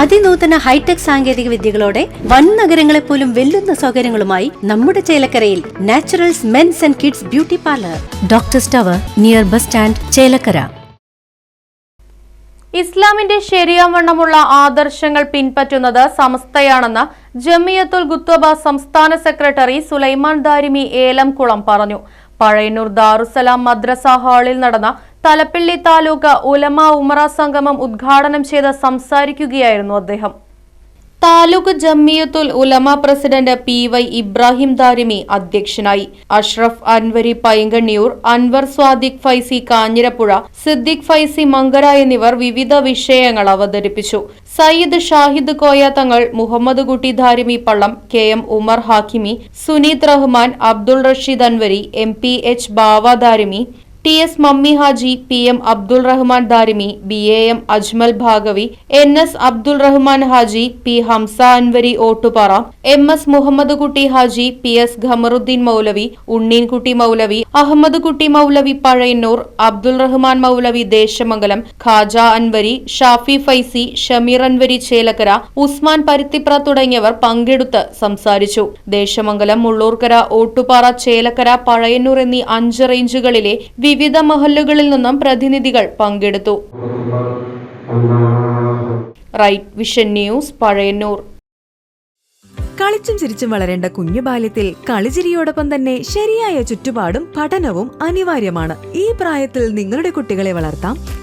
അതിനൂതന hi tech സാങ്കേതിക വിദ്യകളോടെ വൻ നഗരങ്ങളെ പോലും വെല്ലുന്ന സൗകര്യങ്ങളുമായി നമ്മുടെ ചേലക്കരയിൽ naturals men's and kids beauty parlour. Doctor tower near bus stand Chelakkara. ഇസ്ലാമിന്റെ ശരിയാവണ്ണമുള്ള ആദർശങ്ങൾ പിൻപറ്റുന്നത് സമസ്തയാണെന്ന് ജമിയത്തുൽ ഗുത്വബ സംസ്ഥാന സെക്രട്ടറി സുലൈമാൻ ദാരിമി ഏലംകുളം പറഞ്ഞു. പഴയന്നൂർ ദാറുസലാം മദ്രസ ഹാളിൽ നടന്ന തലപ്പിള്ളി താലൂക്ക് ഉലമ ഉമറ സംഗമം ഉദ്ഘാടനം ചെയ്ത് സംസാരിക്കുകയായിരുന്നു അദ്ദേഹം. Taluk Jamiyyathul Ulama president P Y Ibrahim Darimi അധ്യക്ഷനായി. അഷ്റഫ് അൻവരി പൈങ്കണ്ണിയൂർ അൻവർ സ്വാദിഖ് ഫൈസി കാഞ്ഞിരപ്പുഴ സിദ്ദിഖ് ഫൈസി മങ്കര എന്നിവർ വിവിധ വിഷയങ്ങൾ അവതരിപ്പിച്ചു. Sayyid Shahid Koya Thangal Muhammad Kutty Darimi Pallam K M Umar Hakimi Suneeth Rahman Abdul Rasheed Anvari M P H Bava Darimi T S Mammi Haji P M Abdul Rahman Darimi B A M Ajmal Baqavi N S Abdul Rahman Haji P Hamza Anvari Ottupara M S Muhammad Kutty Haji P S Qamaruddin Moulavi Unneenkutty Moulavi Ahammed Kutty Moulavi Pazhayannur Abdul Rahman മൗലവി ദേശമംഗലം ഖാജ അൻവരി ഷാഫി ഫൈസി ഷമീർ അൻവരി ചേലക്കര ഉസ്മാൻ പരുത്തിപ്ര തുടങ്ങിയവർ പങ്കെടുത്ത് സംസാരിച്ചു. ദേശമംഗലം മുള്ളൂർക്കര ഓട്ടുപാറ ചേലക്കര പഴയന്നൂർ എന്നീ അഞ്ച് റേഞ്ചുകളിലെ വിവിധ മഹല്ലുകളിൽ നിന്നും പ്രതിനിധികൾ പങ്കെടുത്തു. Right Vision News Pazhayannur. കളിച്ചും ചിരിച്ചും വളരേണ്ട കുഞ്ഞു ബാല്യത്തിൽ കളിചിരിയോടൊപ്പം തന്നെ ശരിയായ ചുറ്റുപാടും പഠനവും അനിവാര്യമാണ്. ഈ പ്രായത്തിൽ നിങ്ങളുടെ കുട്ടികളെ വളർത്താം.